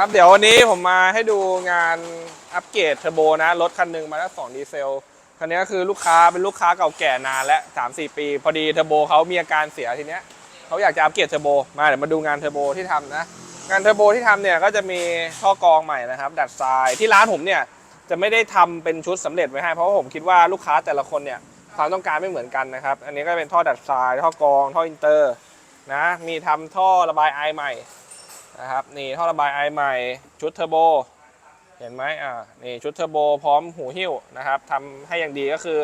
ครับเดี๋ยววันนี้ผมมาให้ดูงานอัปเกรดเทอร์โบนะรถคันหนึ่งมาแล้วสองดีเซลคันนี้ก็คือลูกค้าเป็นลูกค้าเก่าแก่นานแล้วสามสี่ปี พอดีเทอร์โบเขามีอาการเสียทีเนี้ยเขาอยากจะอัปเกรดเทอร์โบมาเดี๋ยวมาดูงานเทอร์โบที่ทำนะงานเทอร์โบที่ทำเนี่ยก็จะมีท่อกรองใหม่นะครับ ดัดทรายที่ร้านผมเนี่ยจะไม่ได้ทำเป็นชุดสำเร็จไว้ให้เพราะว่าผมคิดว่าลูกค้าแต่ละคนเนี่ยความต้องการไม่เหมือนกันนะครับ อันนี้ก็เป็นท่อดัดทรายท่อกรองท่ออินเตอร์นะมีทำท่อระบายไอใหม่ นะครับนี่ท่อระบายไอใหม่ชุดเทอร์โบเห็นไหมอ่านี่ชุดเทอร์โบพร้อมหูหิ้วนะครับทำให้อย่างดีก็คือ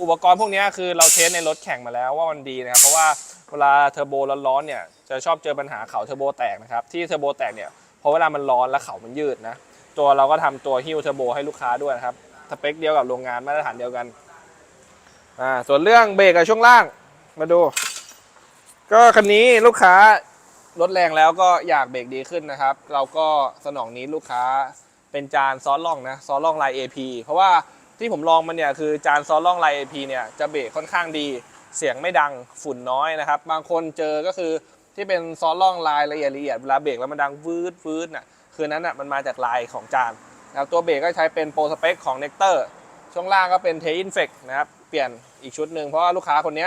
อุปกรณ์พวกนี้คือเราเทสในรถแข่งมาแล้วว่ามันดีนะครับเพราะว่าเวลาเทอร์โบร้อนๆเนี่ยจะชอบเจอปัญหาเข่าเทอร์โบแตกนะครับที่เทอร์โบแตกเนี่ยเพราะเวลามันร้อนแล้วเข่ามันยืดนะตัวเราก็ทำตัวหิ้วเทอร์โบให้ลูกค้าด้วยนะครับสเปคเดียวกับโรงงานมาตรฐานเดียวกันอ่าส่วนเรื่องเบรกกับช่วงล่างมาดู ก็คันนี้ลูกค้า ลดแรงแล้วก็อยากเบรกดีขึ้นนะครับ เราก็สนองนี้ลูกค้าเป็นจานซอนล่องนะซอนล่องลาย AP เพราะว่าที่ผมลองมันเนี่ยคือจานซอนล่องลาย AP เนี่ยจะเบรกค่อนข้างดี เสียงไม่ดังฝุ่นน้อยนะครับ บางคนเจอก็คือที่เป็นซอนล่องลายละเอียดละเอียดเวลาเบรกแล้วมันดังวืดวืดน่ะคือนั้นน่ะมันมาจากลายของจานนะครับตัวเบรกก็ใช้เป็นโปรสเปคของ Nectar ช่วงล่างก็เป็น t ท i n f e c นะครับเปลี่ยนอีกชุดหนึ่งเพราะว่าลูกค้าคนนี้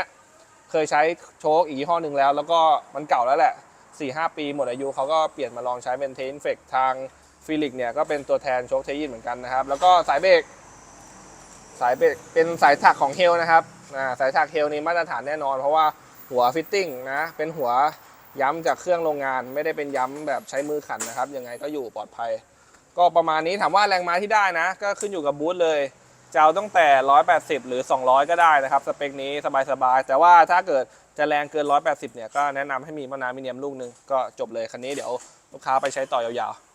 เคยใช้โชคอีกยี่ห้อหนึ่งแล้ว แล้วก็มันเก่าแล้วแหละ 4 5 ปีหมดอายุเขาก็เปลี่ยนมาลองใช้เป็นเทนเฟกทางฟิลิกเนี่ยก็เป็นตัวแทนโชคเทยินเหมือนกันนะครับ แล้วก็สายเบรกสายเบรกเป็นสายถักของเฮลนะครับอ่าสายถักเฮลนี้มาตรฐานแน่นอน เพราะว่าหัวฟิตติ้งนะเป็นหัวย้ำจากเครื่องโรงงานไม่ได้เป็นย้ำแบบใช้มือขันนะครับยังไงก็อยู่ปลอดภัย ก็ประมาณนี้ถามว่าแรงม้าที่ได้นะ ก็ขึ้นอยู่กับบูธเลย จะเอาตั้งแต่ 180 หรือ 200 ก็ได้นะครับ สเปคนี้สบายๆ แต่ว่าถ้าเกิดจะแรงเกิน 180 เนี่ย ก็แนะนำให้มีมะนาวมิเนียมลูกหนึงก็จบเลย คันนี้เดี๋ยวลูกค้าไปใช้ต่อยาวๆ